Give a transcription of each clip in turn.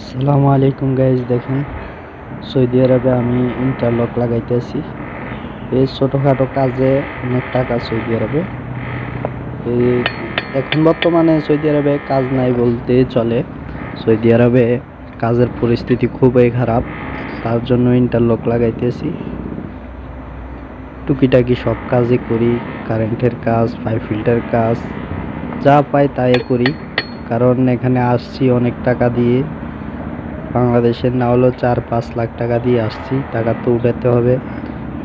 আসসালামু আলাইকুম গাইজ দেখেন সৌদি আরবে আমি ইন্টারলক লাগাইতেছি এই ছোটোখাটো কাজে অনেক টাকা সৌদি আরবে। এই এখন বর্তমানে সৌদি আরবে কাজ নাই বলতে চলে। সৌদি আরবে কাজের পরিস্থিতি খুবই খারাপ, তার জন্য ইন্টারলক লাগাইতেছি টুকিটাকি সব কাজই করি কারেন্টের কাজ পাইপ ফিল্টার কাজ, যা পাই তাই করি। কারণ এখানে আসছি অনেক টাকা দিয়ে। বাংলাদেশের না হলেও চার পাঁচ লাখ টাকা দিয়ে আসছি। টাকা তো উঠাতে হবে।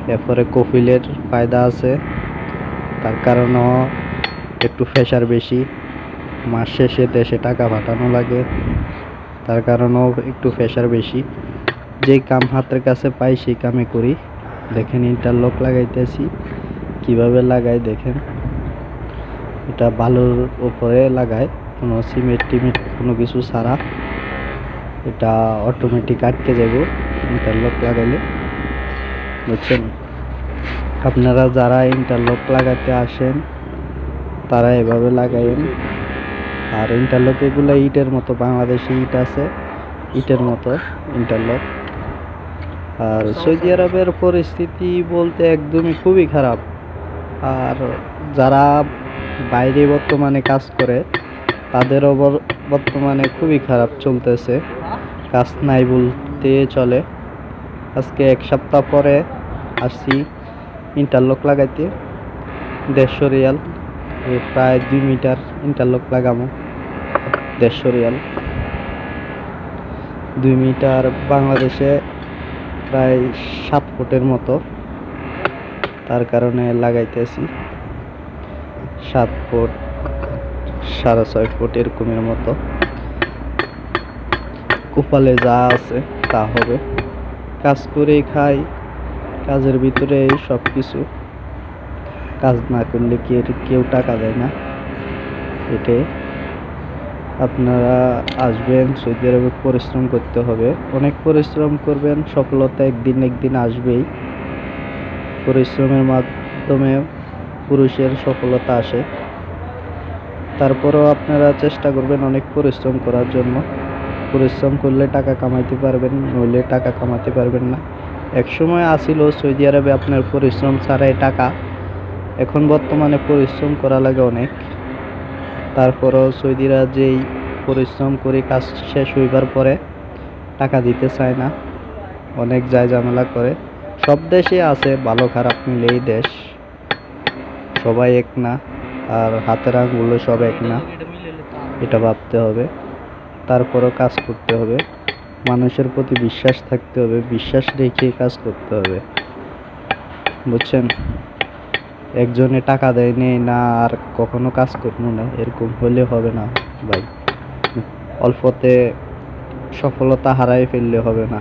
এরপরে কফিলের ফায়দা আছে। তার কারণেও একটু প্রেশার বেশি। মাস শেষে দেশে টাকা পাঠানো লাগে। তার কারণেও একটু প্রেশার বেশি। যেই কাম হাতের কাছে পাই, সেই কামে করি। দেখেন ইন্টারলক লাগাইতেছি। কীভাবে লাগাই দেখেন? এটা বালুর উপরে লাগায়। কোনো সিমেন্ট টিমেন্ট কোনো কিছু ছাড়া। এটা অটোমেটিক আটকে যাবে ইন্টারলক লাগাইলে। বুঝছেন? আপনারা যারা ইন্টারলক লাগাতে আসেন, তারা এভাবে লাগাইন আর ইন্টারলক এগুলো ইটের মতো, বাংলাদেশি ইট আছে, ইটের মতো ইন্টারলক আর সৌদি আরবের পরিস্থিতি বলতে একদমই খুবই খারাপ। আর যারা বাইরে বর্তমানে কাজ করে তাদেরও বর- বর্তমানে খুবই খারাপ চলতেছে। কাজ নাই বলতে চলে। আজকে এক সপ্তাহ পরে আসছি ইন্টারলক লাগাইতে। দেড়শো রিয়াল। প্রায় দুই মিটার ইন্টারলক লাগামো দেড়শো রিয়াল। দুই মিটার বাংলাদেশে প্রায় সাত ফুটের মতো। তার কারণে লাগাইতেছি। সাত ফুট, সাড়ে ছয় ফুট এরকমের মতো। কপালে যা আছে তা হবে। কাজ করেই খাই, কাজের ভিতরে সব কিছু। কাজ না করলে কি কেউ টাকা দেয় না? এটাই। আপনারা আসবেন, সৌদি আরবে পরিশ্রম করতে হবে। অনেক পরিশ্রম করবেন, সফলতা একদিন একদিন আসবেই। পরিশ্রমের মাধ্যমে পুরুষের সফলতা আসে। তারপরেও আপনারা চেষ্টা করবেন অনেক পরিশ্রম করার জন্য। পরিশ্রম করলে টাকা কামাইতে পারবেন, নইলে টাকা কামাতে পারবেন না। একসময় আসিল সৌদি আরবে আপনার পরিশ্রম ছাড়াই টাকা। এখন বর্তমানে পরিশ্রম করা লাগে অনেক। তারপরও সৌদিরা যেই পরিশ্রম করে, কাজ শেষ হইবার পরে টাকা দিতে চায় না। অনেক যায় ঝামেলা করে। সব দেশে আছে, ভালো খারাপ মিলেই দেশ। সবাই এক না, আর হাতের আঙুলো সব এক না। এটা ভাবতে হবে। তারপরও কাজ করতে হবে। মানুষের প্রতি বিশ্বাস থাকতে হবে, বিশ্বাস রেখে কাজ করতে হবে। বুঝছেন? একজনে টাকা দেয়নি না, আর কখনো কাজ করব না, এরকম হলে হবে না ভাই। অল্পতে সফলতা হারাই ফেললে হবে না।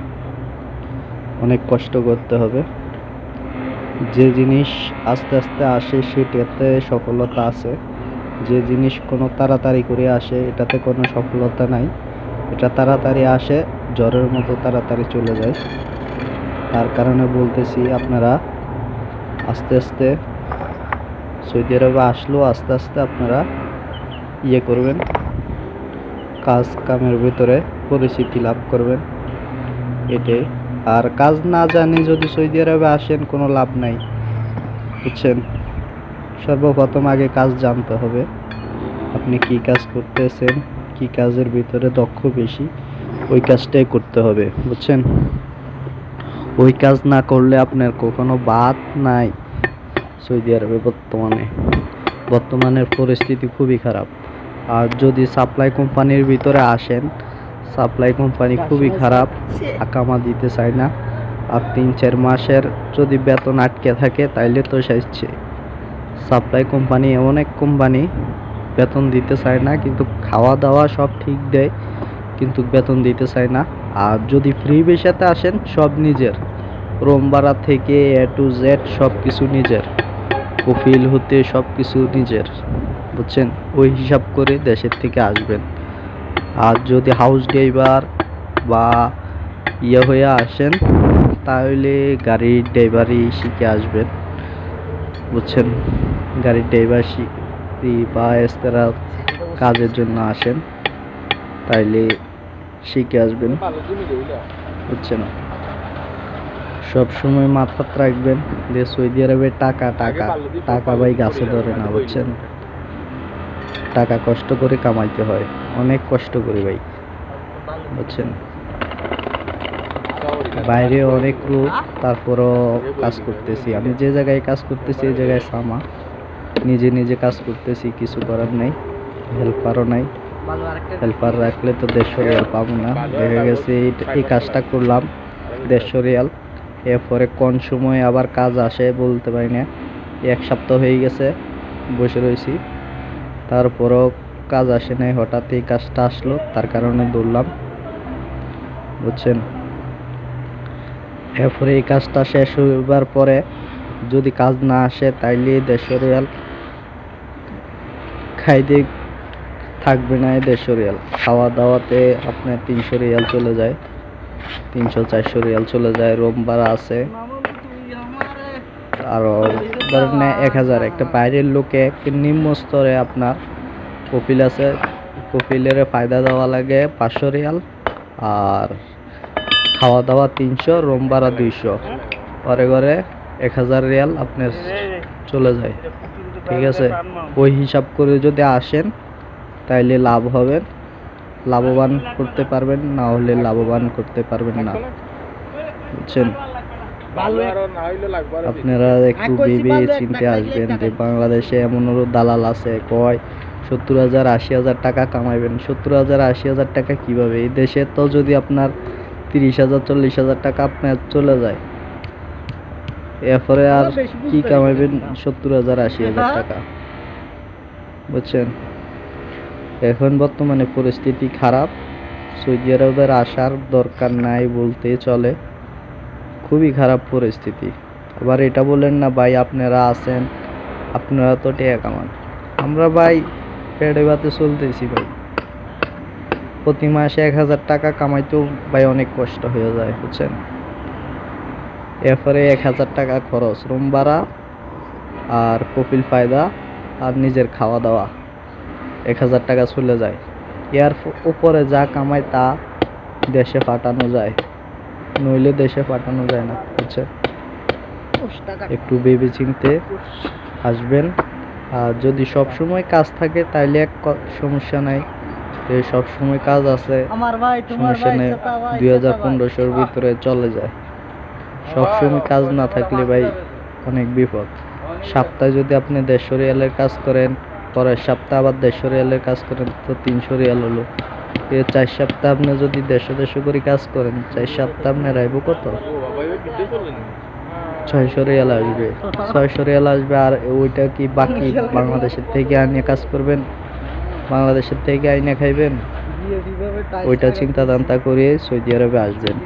অনেক কষ্ট করতে হবে। যে জিনিস আস্তে আস্তে আসে, সেটাতে সফলতা আছে। যে জিনিস কোনো তাড়াতাড়ি করে আসে, এটাতে কোনো সফলতা নাই। এটা তাড়াতাড়ি আসে, জ্বরের মতো তাড়াতাড়ি চলে যায়। তার কারণে বলতেছি আপনারা আস্তে আস্তে সৌদি আরবে আসলেও আস্তে আস্তে আপনারা ইয়ে করবেন, কাজ কামের ভিতরে পরিচিতি লাভ করবেন। এটাই। আর কাজ না জানি যদি সৌদি আরবে আসেন কোনো লাভ নাই, বুঝছেন? সর্বপ্রথম আগে কাজ জানতে হবে, আপনি কি কাজ করতেছেন, কি কাজের ভিতরে দক্ষ বেশি, ওই কাজটাই করতে হবে, বুঝছেন? ওই কাজ না করলে আপনার কখনো বাদ নাই সৌদি আরবে বর্তমানে। বর্তমানের পরিস্থিতি খুবই খারাপ। আর যদি সাপ্লাই কোম্পানির ভিতরে আসেন, সাপ্লাই কোম্পানি খুবই খারাপ আকামা দিতে চায় না। আর তিন, চার মাসের যদি বেতন আটকে থাকে, তাইলে তো সাইছে সাপ্লাই কোম্পানি এমন এক কোম্পানি বেতন দিতে চায় না, কিন্তু খাওয়া দাওয়া সব ঠিক দেয়, কিন্তু বেতন দিতে চায় না। আর যদি ফ্রি বেসাতে আসেন, সব নিজের। রোম ভাড়া থেকে এ টু জেড সব কিছু নিজের। কফিল হতে সব কিছু নিজের, বুঝছেন? ওই হিসাব করে দেশের থেকে আসবেন। আর যদি হাউস ড্রাইভার বা ইয়ে হয়ে আসেন, তাহলে গাড়ির ড্রাইভারই শিখে আসবেন। বুঝছেন? গাড়ির ড্রাইভার শিখি বা এছাড়া কাজের জন্য আসেন, তাইলে শিখে আসবেন? বুঝছেন? সব সময় মাথাত রাখবেন যে সৌদি আরবে টাকা টাকা টাকা ভাই গাছে ধরে না, বুঝছেন? টাকা কষ্ট করে কামাইতে হয়, অনেক কষ্ট করে ভাই, বুঝছেন? বাইরে অনেক লোক, তারপরও কাজ করতেছি। আমি যে জায়গায় কাজ করতেছি, এই জায়গায় সামা। নিজে নিজে কাজ করতেছি, কিছু করার নাই হেল্পারও নাই। হেল্পার রাখলে তো দেড়শো রিয়াল পাবো না। দেখা গেছে এই- এই কাজটা করলাম, দেড়শো রিয়াল। এরপরে কোন সময় আবার কাজ আসে বলতে পারি না। এক সপ্তাহ হয়ে গেছে, বসে রয়েছি। তারপরও কাজ আসে নাই, হঠাৎ এই কাজটা আসলো, তার কারণে দৌড়লাম বুঝছেন? এরপরে এই কাজটা শেষ হইবার পরে যদি কাজ না আসে, তাইলে দেশরিয়াল খাইতে থাকবে না এই দেড়শো রিয়াল খাওয়া দাওয়াতে আপনার তিনশো রিয়াল চলে যায়, তিনশো, চারশো রিয়াল চলে যায়, রোম ভাড়া আছে। আরও ধরেন এক হাজার, একটা বাইরের লোকে নিম্ন স্তরে আপনার কপিল আছে, কপিলের ফায়দা দেওয়া লাগে পাঁচশো রিয়াল আর খাওয়া দাওয়া তিনশো রুম ভাড়া দুইশো। পরে ঘরে এক হাজার রিয়াল আপনার চলে যায়। ঠিক আছে? ওই হিসাব করে যদি আসেন তাইলে লাভ হবে। লাভবান করতে পারবেন না হলে লাভবান করতে পারবেন না। বুঝছেন? আপনারা একটু ভেবে চিনতে আসবেন যে বাংলাদেশে এমনও দালাল আছে কয় সত্তর হাজার আশি হাজার টাকা কামাইবেন। সত্তর হাজার আশি হাজার টাকা কীভাবে? এই দেশে তো যদি আপনার তিরিশ হাজার চল্লিশ হাজার টাকা আপনার চলে যায়। এরপরে আর কি কামাইবেন সত্তর হাজার আশি হাজার টাকা। বুঝছেন? এখন বর্তমানে পরিস্থিতি খারাপ। সৌদি আরবের আসার দরকার নাই বলতে চলে। খুবই খারাপ পরিস্থিতি। আবার এটা বলেন না ভাই আপনারা আছেন আপনারা তো টেয়া কামান। আমরা ভাই পেটে ভাতে চলতেছি ভাই। প্রতি মাসে এক হাজার টাকা কামাইতেও ভাই অনেক কষ্ট হয়ে যায়, বুঝছেন? এরপরে এক হাজার টাকা খরচ, রুম ভাড়া আর কপিল ফায়দা আর নিজের খাওয়া দাওয়া, এক হাজার টাকা চলে যায়। এর উপরে যা কামায় তা দেশে পাঠানো যায়, নইলে দেশে পাঠানো যায় না, বুঝছেন? একটু ভেবে চিনতে আসবেন। আর যদি সব সময় কাজ থাকে তাইলে এক সমস্যা নাই। যে সব সময় কাজ আছে। আমার ভাই তোমার ভাই দুই হাজার। পনেরোশোর ভিতরে চলে যায়। সব সময় কাজ না থাকলে ভাই অনেক বিপদ। সপ্তাহে যদি আপনি দেড়শো রিয়ালের কাজ করেন পরের সপ্তাহে আবার দেড়শো রিয়ালের কাজ করেন তো তিনশো রিয়াল হলো। এ চার সপ্তাহ আপনি যদি দেড়শো দেড়শো করে কাজ করেন চার সপ্তাহ আপনি রাইব কত? ছয়শো রিয়াল আসবে। ছয়শো রিয়াল আসবে আর ওইটা কি বাকি বাংলাদেশের থেকে আনিয়ে কাজ করবেন? বাংলাদেশের থেকে আইনে খাইবেন ওইটা চিন্তা দান্তা করে সৌদি আরবে আসবেন।